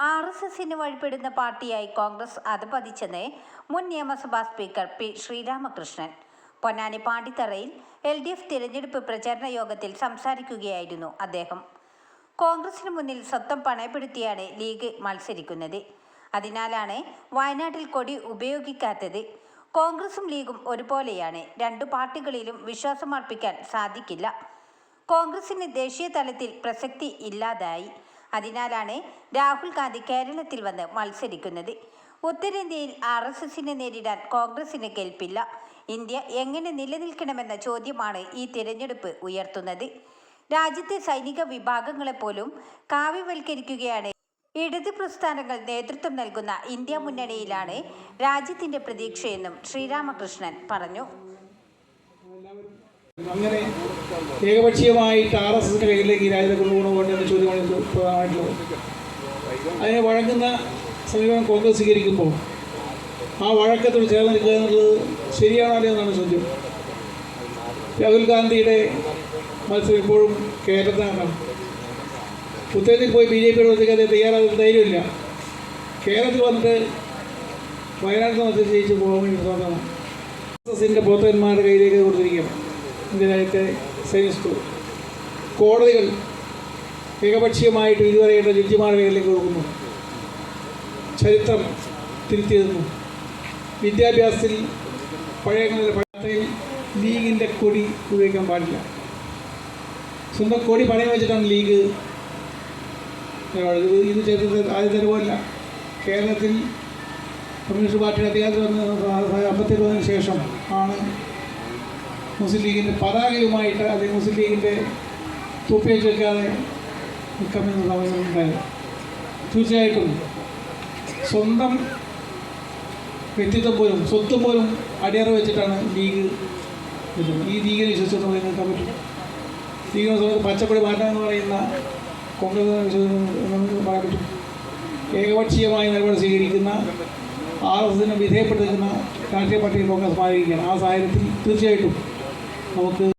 R S എസിന് വഴിപ്പെടുന്ന പാർട്ടിയായി കോൺഗ്രസ് അധപതിച്ചെന്ന് മുൻ നിയമസഭാ സ്പീക്കർ പി ശ്രീരാമകൃഷ്ണൻ. പൊന്നാനി പാണ്ടിത്തറയിൽ എൽ ഡി എഫ് തിരഞ്ഞെടുപ്പ് പ്രചാരണ യോഗത്തിൽ സംസാരിക്കുകയായിരുന്നു അദ്ദേഹം. കോൺഗ്രസിന് മുന്നിൽ സ്വത്തം പണയപ്പെടുത്തിയാണ് ലീഗ് മത്സരിക്കുന്നത്. അതിനാലാണ് വയനാട്ടിൽ കൊടി ഉപയോഗിക്കാത്തത്. കോൺഗ്രസും ലീഗും ഒരുപോലെയാണ്. രണ്ടു പാർട്ടികളിലും വിശ്വാസമർപ്പിക്കാൻ സാധിക്കില്ല. കോൺഗ്രസിന് ദേശീയ തലത്തിൽ പ്രസക്തി ഇല്ലാതായി. അതിനാലാണ് രാഹുൽ ഗാന്ധി കേരളത്തിൽ വന്ന് മത്സരിക്കുന്നത്. ഉത്തരേന്ത്യയിൽ ആർ എസ് എസിനെ നേരിടാൻ കോൺഗ്രസിന് കേൾപ്പില്ല. ഇന്ത്യ എങ്ങനെ നിലനിൽക്കണമെന്ന ചോദ്യമാണ് ഈ തിരഞ്ഞെടുപ്പ് ഉയർത്തുന്നത്. രാജ്യത്തെ സൈനിക വിഭാഗങ്ങളെപ്പോലും കാവ്യവൽക്കരിക്കുകയാണ്. ഇടത് പ്രസ്ഥാനങ്ങൾ നേതൃത്വം നൽകുന്ന ഇന്ത്യ മുന്നണിയിലാണ് രാജ്യത്തിന്റെ പ്രതീക്ഷയെന്നും ശ്രീരാമകൃഷ്ണൻ പറഞ്ഞു. അങ്ങനെ ഏകപക്ഷീയമായിട്ട് ആർ എസ് എസിന്റെ കയ്യിലേക്ക് ഈ രാജ്യത്തെ കൊണ്ടുപോകണമുണ്ട് എന്ന ചോദ്യമാണ് പ്രധാനമായിട്ടുള്ളത് അതിനെ വഴങ്ങുന്ന സമീപനം കോൺഗ്രസ് സ്വീകരിക്കുമ്പോൾ ആ വഴക്കത്തോട് ചേർന്ന് നിൽക്കുക എന്നുള്ളത് ശരിയാണോ അല്ലേ എന്നാണ് ചോദ്യം. രാഹുൽ ഗാന്ധിയുടെ മത്സരം ഇപ്പോഴും കേരളത്തിലാണ്. ഉത്തരത്തിൽ പോയി ബി ജെ പിയുടെ മത്സരിക്കാൻ അദ്ദേഹം തയ്യാറാകുന്ന ധൈര്യമില്ല. കേരളത്തിൽ വന്നിട്ട് വയനാട്ടിൽ മത്സരം ജയിച്ച് പോകാൻ വേണ്ടി സ്വന്തമാണ് എസ് എസിന്റെ പോത്തന്മാരുടെ കയ്യിലേക്ക് കൊടുത്തിരിക്കുകയാണ്. ഇന്ത്യ സേവിച്ചു കോടതികൾ ഏകപക്ഷീയമായിട്ട് ഇതുവരെയുള്ള ജഡ്ജിമാരുടെ കയ്യിലേക്ക് കൊടുക്കുന്നു. ചരിത്രം തിരുത്തിയിരുന്നു വിദ്യാഭ്യാസത്തിൽ പഴയ പഴയത്തിൽ ലീഗിന്റെ കൊടി ഉപയോഗിക്കാൻ പാടില്ല. സ്വന്തം കൊടി പണയം വെച്ചിട്ടാണ് ലീഗ് ഇന്ന് ഇത് ആദ്യം പോലല്ല കേരളത്തിൽ കമ്മ്യൂണിസ്റ്റ് പാർട്ടിയുടെ അധികാരത്തിൽ വന്ന അമ്പത്തി വന്നതിന് ശേഷം ആണ് മുസ്ലിം ലീഗിന്റെ പതാകയുമായിട്ട് അല്ലെങ്കിൽ മുസ്ലിം ലീഗിന്റെ തുപ്പേജ് വയ്ക്കാതെ നിൽക്കാമെന്നുള്ള അവസരം ഉണ്ടായത് തീർച്ചയായിട്ടും സ്വന്തം വ്യക്തിത്വം പോലും സ്വത്ത് പോലും അടിയറ വെച്ചിട്ടാണ് ലീഗ് ഈ ലീഗിനെ വിശ്വസിച്ചിട്ട് നമുക്ക് നിൽക്കാൻ പറ്റും. ലീഗിനെ സംബന്ധിച്ച് പച്ചപ്പൊടി മാറ്റാമെന്ന് പറയുന്ന കോൺഗ്രസ് നമുക്ക് പറയാൻ പറ്റും. ഏകപക്ഷീയമായ നിലപാട് സ്വീകരിക്കുന്ന ആർ എസ് എസിനെ വിധേയപ്പെട്ടിരിക്കുന്ന രാഷ്ട്രീയ പാർട്ടി കോൺഗ്രസ് മാറിയിരിക്കുകയാണ്. ആ സാഹചര്യത്തിൽ തീർച്ചയായിട്ടും നമുക്ക്